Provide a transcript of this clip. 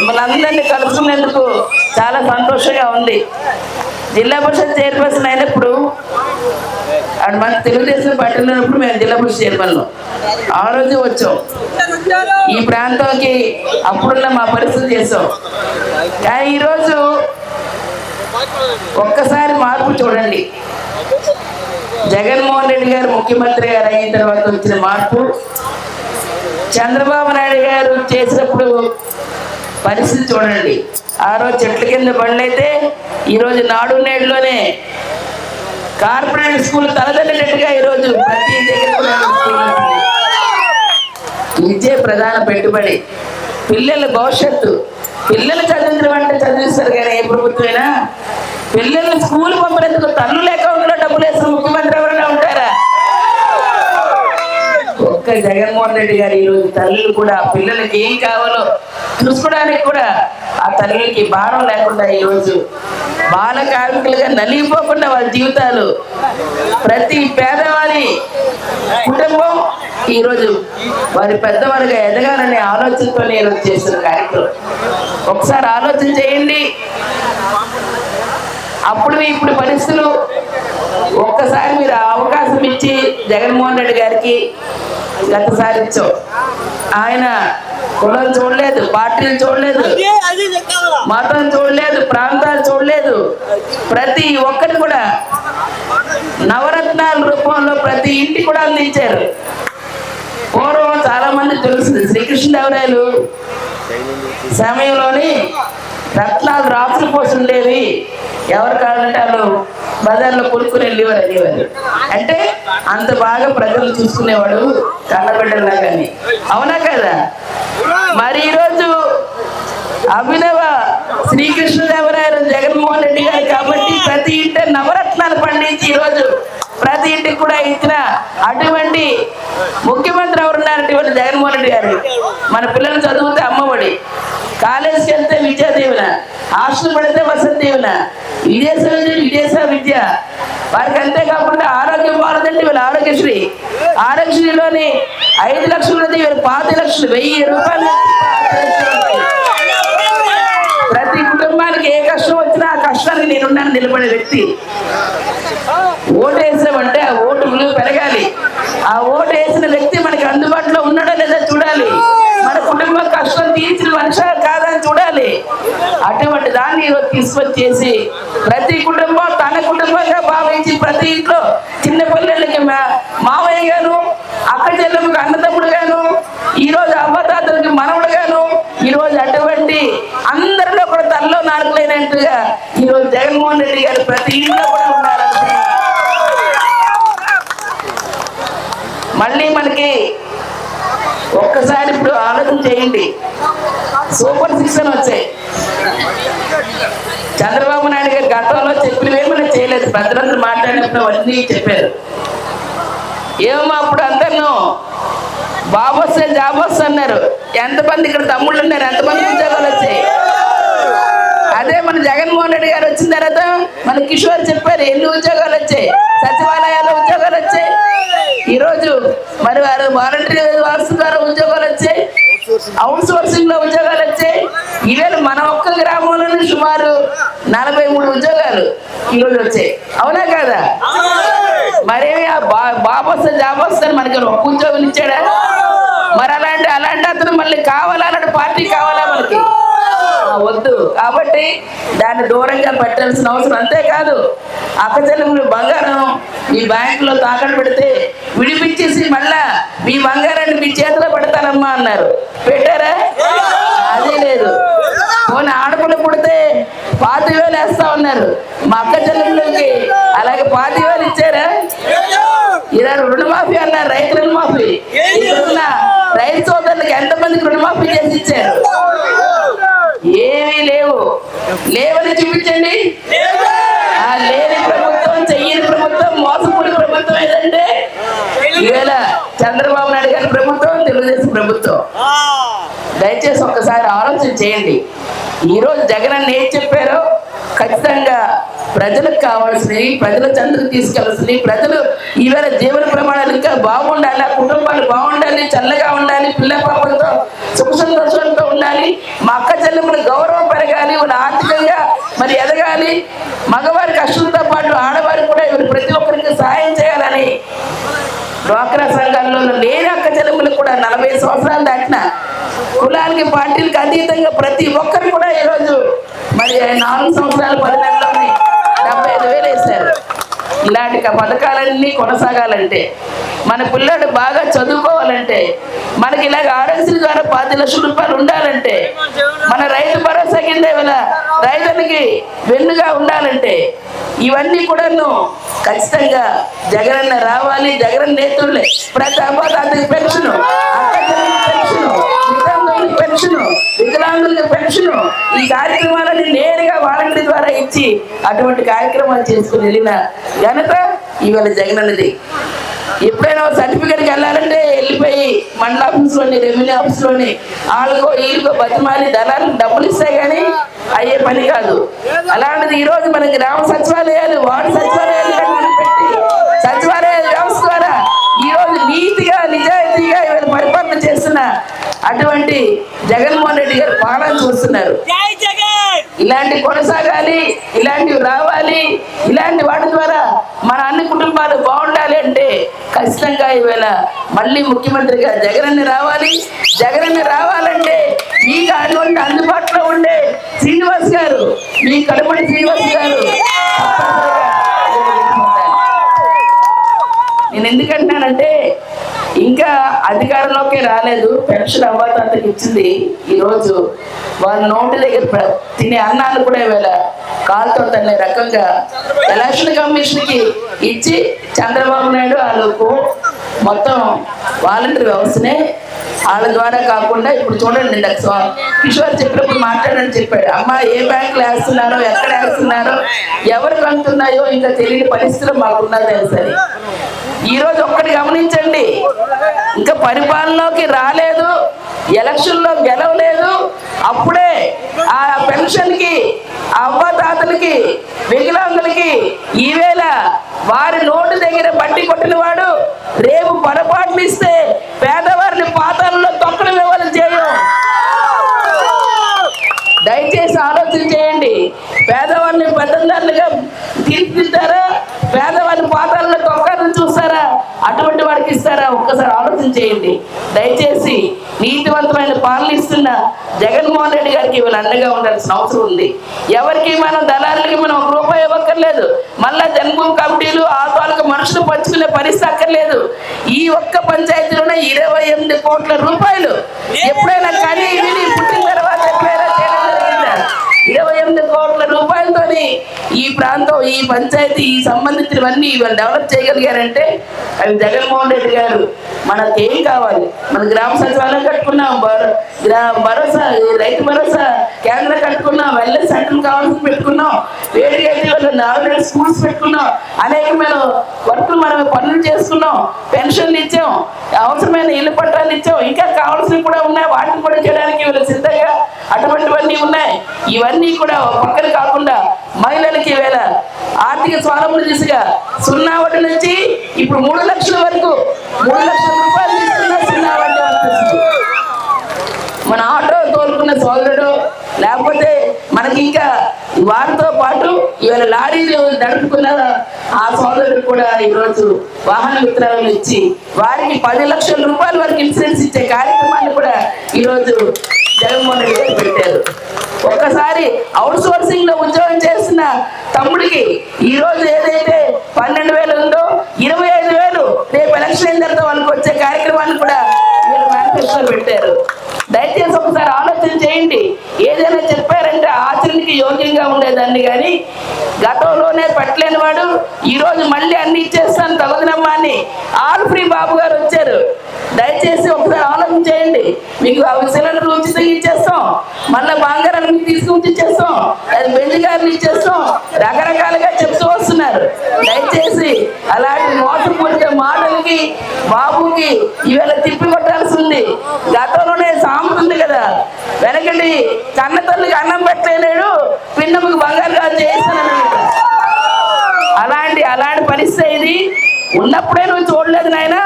మిమ్మల్ని అందరినీ కలుసుకునేందుకు చాలా సంతోషంగా ఉంది. జిల్లా పరిషత్ చైర్పర్సన్ అయినప్పుడు అటు మన తెలుగుదేశం పార్టీలో ఉన్నప్పుడు మేము జిల్లా పరిషత్ చైర్మన్ ఆ రోజు వచ్చాం. ఈ ప్రాంతంకి అప్పుడున్న మా పరిస్థితి చేసాం. కానీ ఈరోజు ఒక్కసారి మార్పు చూడండి. జగన్మోహన్ రెడ్డి గారు ముఖ్యమంత్రి గారు అయిన తర్వాత వచ్చిన మార్పు చంద్రబాబు నాయుడు గారు చేసినప్పుడు పరిస్థితి చూడండి. ఆ రోజు చెట్ల కింద బండ్లైతే ఈరోజు నాడు నేడులోనే కార్పొరేట్ స్కూల్ తలదన్నట్టుగా ఈరోజు ప్రతి దగ్గర కూడా ప్రధాన పెట్టుబడి. పిల్లల భవిష్యత్తు. పిల్లలు చదివించడం అంటే చదివిస్తారు కానీ ఏ ప్రభుత్వమైనా? పిల్లలు స్కూల్ పంపినందుకు తల్లుల అకౌంట్లో డబ్బులు వేసిన ముఖ్యమంత్రి ఎవరైనా ఒక్క జగన్మోహన్ రెడ్డి గారు ఈరోజు తల్లులు కూడా పిల్లలకి ఏం కావాలో చూసుకోవడానికి కూడా ఆ తల్లులకి భారం లేకుండా ఈరోజు బాల కార్మికులుగా నలిగిపోకుండా వాళ్ళ జీవితాలు. ప్రతి పేదవారి కుటుంబం ఈరోజు వారి పెద్దవారిగా ఎదగాలనే ఆలోచనతో నేను చేసిన కార్యక్రమం. ఒకసారి ఆలోచన చేయండి. అప్పుడు ఇప్పుడు పరిస్థితులు ఒక్కసారి మీరు అవకాశం ఇచ్చి జగన్మోహన్ రెడ్డి గారికి గతసారి ఇచ్చాం ఆయన కులం చూడలేదు పార్టీలు చూడలేదు మతం చూడలేదు ప్రాంతాలు చూడలేదు. ప్రతి ఒక్కటి కూడా నవరత్నాల రూపంలో ప్రతి ఇంటి కూడా అందించారు. పూర్వం చాలా మంది తెలుస్తుంది శ్రీకృష్ణదేవరాయలు సమయంలోని రత్నాలు రాత్రి పోసుండేవి ఎవరు కావాలంటే వాళ్ళు బజార్లో కొనుక్కుని వెళ్ళేవారు అనేవారు. అంటే అంత బాగా ప్రజలు చూసుకునేవాడు కన్నబిడ్డలా కానీ అవునా కదా? మరి ఈరోజు అభినవ శ్రీకృష్ణదేవరాయలు జగన్మోహన్ రెడ్డి గారు కాబట్టి ప్రతి ఇంటి నవరత్నాలు పండించి ఈరోజు ప్రతి ఇంటికి కూడా ఇచ్చిన అటువంటి ముఖ్యమంత్రి ఎవరున్నారంటే ఇవాళ జగన్మోహన్ రెడ్డి గారు. మన పిల్లలు చదువుతారు. కాలేజీకి వెళ్తే విద్యా దీవెన హాస్టల్ పడితే వసతి దీవెన విదేశ విద్య విదేశ విద్య. వారికి అంతే కాకుండా ఆరోగ్యం బాగుందంటే వీళ్ళు ఆరోగ్యశ్రీ. ఆరోగ్యశ్రీలోని ఐదు లక్షలు ఉన్నది వీళ్ళు పాతి లక్షలు వెయ్యి రూపాయలు ప్రతి కుటుంబానికి ఏ కష్టం వచ్చినా ఆ కష్టానికి నేనున్నాను నిలబడే వ్యక్తి. ఓటు వేసామంటే ఆ ఓటు విలువ పెరగాలి. ఆ ఓటు వేసిన వ్యక్తి మనకి అందుబాటులో ఉన్నాడో లేదో చూడాలి మన కుటుంబం కష్టం తీర్చిన మనిషి కాదని చూడాలి అటువంటి దాన్ని తీసుకొచ్చేసి ప్రతి కుటుంబం తన కుటుంబంగా భావించి ప్రతి ఇంట్లో చిన్న పిల్లలకి మా- మావయ్య గాను అక్క చెల్లెలకు అన్నదమ్ముడు గాను ఈరోజు రోజు అవ్వతాతలకి మనవుడు గాను ఈరోజు అటువంటి అందరిలో కూడా తనలో నాలుగులైనట్టుగా ఈ రోజు జగన్మోహన్ రెడ్డి గారు ప్రతి ఇంట్లో కూడా ఉన్నారు మళ్ళీ మనకి ఒక్కసారి ఇప్పుడు ఆలోచన చేయండి. సూపర్ సిక్స్ అని వచ్చాయి. చంద్రబాబు నాయుడు గారు గతంలో చెప్పినవే మనం చేయలేదు. భద్రంగా మాట్లాడినప్పుడు అవన్నీ చెప్పారు. ఏమో అప్పుడు అందరిను బాబు వస్తే జాబ్ వస్తే అన్నారు. ఎంతమంది ఇక్కడ తమ్ముళ్ళు ఉన్నారు? ఎంతమంది ఉద్యోగాలు వచ్చాయి? అదే మన జగన్మోహన్ రెడ్డి గారు వచ్చిన తర్వాత మన కిషోర్ చెప్పారు ఎన్ని ఉద్యోగాలు వచ్చాయి? సచివాలయాల్లో ఉద్యోగాలు వచ్చాయి? ఈరోజు మరి వారు వాలంటీర్ వ్యవస్థ ద్వారా ఉద్యోగాలు వచ్చాయి? అవుట్ సోర్సింగ్లో ఉద్యోగాలు వచ్చాయి? ఈవేళ మన ఒక్క గ్రామంలోనే సుమారు నలభై మూడు ఉద్యోగాలు ఈరోజు వచ్చాయి. అవునా కదా? మరేమి ఆ బా- బాబు వస్తే జాబ్ వస్తాను మనకి ఒక్క ఉద్యోగం ఇచ్చాడా? మరి అలాంటి అలాంటి అతను మళ్ళీ కావాలా? అలాంటి పార్టీ కావాలా మనకి? వద్దు. కాబట్టి దాన్ని దూరంగా పెట్టాల్సిన అవసరం అంతేకాదు అక్కచెల్లెములు బంగారం మీ బ్యాంకులో తాకట్టు పెడితే విడిపించేసి మళ్ళా మీ బంగారాన్ని మీ చేతిలో పెడతానమ్మా అన్నారు. పెట్టారా? అదే లేదు. పోనీ ఆడపిల్ల పుడితే పాతి వేలు వేస్తా ఉన్నారు. మా అక్క చెల్లెళ్ళకి. అలాగే పాతి వేలు ఇచ్చారా? ఇలా రుణమాఫీ అన్నారు రైతు రుణమాఫీ. ఈ రైతు సోదరులకు ఎంతమందికి రుణమాఫీ చేసి ఇచ్చారు? ఏమీ లేవు. లేవని చూపించండి. ఆ లేని ప్రభుత్వం చెయ్యని ప్రభుత్వం మోసపూడి ప్రభుత్వం ఏదంటే ఈవేళ చంద్రబాబు నాయుడు గారి ప్రభుత్వం తెలుగుదేశం ప్రభుత్వం. దయచేసి ఒక్కసారి ఆలోచన చేయండి. ఈరోజు జగన్ అన్న ఏం చెప్పారో ఖచ్చితంగా ప్రజలకు కావాల్సినవి ప్రజల చెంతకు తీసుకెళ్ళాల్సినవి ప్రజలు ఈవేళ జీవన ప్రమాణాలు ఇంకా బాగుండాలి ఆ కుటుంబాలు బాగుండాలి చల్లగా ఉండాలి పిల్ల పాపలతో సుఖ సంతోషంతో ఉండాలి మా అక్క చెల్లెముల గౌరవం పెరగాలి వాళ్ళ ఆర్థికంగా మరి ఎదగాలి మగవారి కష్టంతో పాటు ఆడవారికి కూడా ప్రతి ఒక్కరికి సహాయం చేయాలని డ్వాక్రా సంఘాల్లో లేని అక్క చెల్లెములు కూడా నలభై సంవత్సరాలు దాటిన. కులానికి పార్టీలకు అతీతంగా ప్రతి ఒక్కరు కూడా ఈరోజు మరి నాలుగు సంవత్సరాలు పది నెలల్లోనే డెబ్బై ఐదు వేలు వేశారు. ఇలాంటి పథకాలన్నీ కొనసాగాలంటే మన పిల్లలు బాగా చదువుకోవాలంటే మనకి ఇలాగ ఆర్ఎస్సీ ద్వారా పది లక్షల రూపాయలు ఉండాలంటే మన రైతు భరోసా కింద రైతులకి వెన్నుగా ఉండాలంటే ఇవన్నీ కూడాను ఖచ్చితంగా జగనన్న రావాలి జగన్ నేతలే. ప్రతి అబ్బాయి పెన్షన్ పెన్షన్ వితంతువులకు పెన్షన్ వికలాంగులకు పెన్షన్ ఈ కార్యక్రమాలని నేరుగా వాలంటీర్ ద్వారా ఇచ్చి అటువంటి కార్యక్రమాలు చేసుకుని వెళ్ళిన ఘనత ఇవాళ జగనన్నది. ఎప్పుడైనా సర్టిఫికేట్కి వెళ్ళాలంటే వెళ్ళిపోయి మండల ఆఫీస్లోని రెవెన్యూ ఆఫీస్లోని వాళ్ళకో వీళ్ళకో బతిమాలి దళాలకు డబ్బులు ఇస్తాయి కానీ అయ్యే పని కాదు. అలాంటిది ఈ రోజు మన గ్రామ సచివాలయాలు వార్డు సచివాలయాలు పెట్టి సచివాలయ వ్యవస్థ ద్వారా ఈ రోజు నీతిగా నిజాయితీగా ఇవాళ పరిపాలన చేస్తున్న అటువంటి జగన్మోహన్ రెడ్డి గారు పాలన చూస్తున్నారు. ఇలాంటి కొనసాగాలి ఇలాంటివి రావాలి ఇలాంటి వాటి ద్వారా మన అన్ని కుటుంబాలు బాగుండాలి అంటే ఖచ్చితంగా ఈవేళ మళ్ళీ ముఖ్యమంత్రిగా జగనన్న రావాలి. జగనన్న రావాలంటే ఈ అటువంటి అందుబాటులో ఉండే శ్రీనివాస్ గారు మీ కడుపుడి శ్రీనివాస్ గారు నేను ఎందుకంటున్నానంటే ఇంకా అధికారంలోకి రాలేదు. పెన్షన్ అవ్వతాతకి ఇచ్చింది ఈరోజు. వాళ్ళ నోటి దగ్గర తినే అన్నాలు కూడా ఇవాళ కాలుతో తనే రకంగా. ఎలక్షన్ కమిషన్కి ఇచ్చి చంద్రబాబు నాయుడు వాళ్ళకు మొత్తం వాలంటీర్ వ్యవస్థనే వాళ్ళ ద్వారా కాకుండా ఇప్పుడు చూడండి ఇందాక స్వామి కిషోర్ చెప్పినప్పుడు మాట్లాడని చెప్పాడు. అమ్మ ఏ బ్యాంకులు వేస్తున్నారో ఎక్కడ వేస్తున్నారో ఎవరికి అందుతున్నాయో ఇంకా తెలియని పరిస్థితులు మాకున్నది సరే ఈరోజు ఒక్కటి గమనించండి. ఇంకా పరిపాలనలోకి రాలేదు ఎలక్షన్లో గెలవలేదు. అప్పుడే ఆ పెన్షన్కి అవ్వతాతలకి వికలాంగులకి ఈవేళ వారి నోటు దగ్గర బట్టి కొట్టిన వాడు రేపు పొరపాట్లు ఇస్తే చేయండి. దయచేసి నీతివంతమైన పాలన ఇస్తున్న జగన్మోహన్ రెడ్డి గారికి వీళ్ళు అండగా ఉండాల్సిన అవసరం ఉంది. ఎవరికి మనం దళారులకి మనం ఒక రూపాయి ఇవ్వక్కర్లేదు. మళ్ళా జన్మభూమి కమిటీలు ఆ మనుషులు పంచుకునే పరిస్థితి అక్కర్లేదు. ఈ ఒక్క పంచాయతీలోనే ఇరవై ఎనిమిది కోట్ల రూపాయలు ఎప్పుడైనా కానీ పుట్టిన తర్వాత ఎప్పుడైనా చేయడం జరిగిందా? ఇరవై ఎనిమిది కోట్ల రూపాయలు ఈ ప్రాంతం ఈ పంచాయతీ ఈ సంబంధించినవన్నీ ఇవాళ డెవలప్ చేయగలిగారంటే అవి జగన్మోహన్ రెడ్డి గారు మనకి ఏం కావాలి? మన గ్రామ సచివాలయం కట్టుకున్నాం గ్రా- భరోసా ఈ రైతు భరోసా కేంద్రం కట్టుకున్నాం వెల్నెస్ సెంటర్ కావాల్సి పెట్టుకున్నాం వేడి నాలుగు స్కూల్స్ పెట్టుకున్నాం అనేకమైన వర్క్లు మనం పనులు చేసుకున్నాం పెన్షన్లు ఇచ్చాం అవసరమైన ఇల్లు పట్టాలు ఇచ్చాం ఇంకా కావాల్సినవి కూడా ఉన్నాయి వాటిని కూడా చేయడానికి వీళ్ళు సిద్ధంగా అటువంటివన్నీ ఉన్నాయి. ఇవన్నీ కూడా పక్కన కాకుండా మహిళలకి వేళ ఆర్థిక స్వావలంబన దిశగా సున్నా వడ్డీ నుంచి ఇప్పుడు మూడు లక్షల వరకు మూడు లక్షల రూపాయలు తీసుకున్న సున్నా వడ్డీ మన ఆటో తోలుకున్న సోదరుడు లేకపోతే మనకి ఇంకా వారితో పాటు ఇవాళ లారీలు నడుపుకున్న ఆ సోదరుడు కూడా ఈరోజు వాహన విత్తనాలు ఇచ్చి వారికి పది లక్షల రూపాయల వరకు ఇన్సూరెన్స్ ఇచ్చే కార్యక్రమాన్ని కూడా ఈరోజు జగన్మోహన్ రెడ్డి గారు పెట్టారు. ఒక్కసారి అవుట్ సోర్సింగ్లో ఉద్యోగం చేసిన తమ్ముడికి ఈ రోజు ఏదైతే పన్నెండు వేలు ఉందో ఇరవై ఐదు వేలు రేపు ఎలక్షన్ అయిన తర్వాత వాళ్ళకి వచ్చే కార్యక్రమాన్ని కూడా వీళ్ళు మేనిఫెస్టో పెట్టారు. దయచేసి ఒకసారి ఆలోచన చేయండి. ఏదైనా చెప్పారంటే ఆచరణకి యోగ్యంగా ఉండేదాన్ని కానీ గతంలోనే పెట్టలేని వాడు ఈ రోజు మళ్ళీ అన్ని ఇచ్చేస్తాను తగదనమ్మా అని ఆల్ ఫ్రీ బాబు గారు వచ్చారు. దయచేసి ఒకసారి ఆలోచన చేయండి. మీకు ఆ సిలిండర్ ఉచితంగా ఇచ్చేస్తాం మళ్ళీ బంగారాలు మీకు తీసుకుని ఇచ్చేస్తాం. అది బెంజ్ గారిని ఇచ్చేస్తాం. రకరకాలుగా చెప్తూ వస్తున్నారు. దయచేసి అలాంటి మోసపూరిత మాటలకి బాబుకి ఇవాళ తిప్పి కొట్టాల్సి ఉంది. గతంలోనే సాముతుంది ఉంది కదా. వెనకండి కన్న తల్లికి అన్నం పెట్టలేడు పిన్నమ్మకి బంగారు కాదు చేస్తాను అలాంటి అలాంటి పరిస్థితి ఇది. ఉన్నప్పుడే నువ్వు చూడలేదు నాయనా.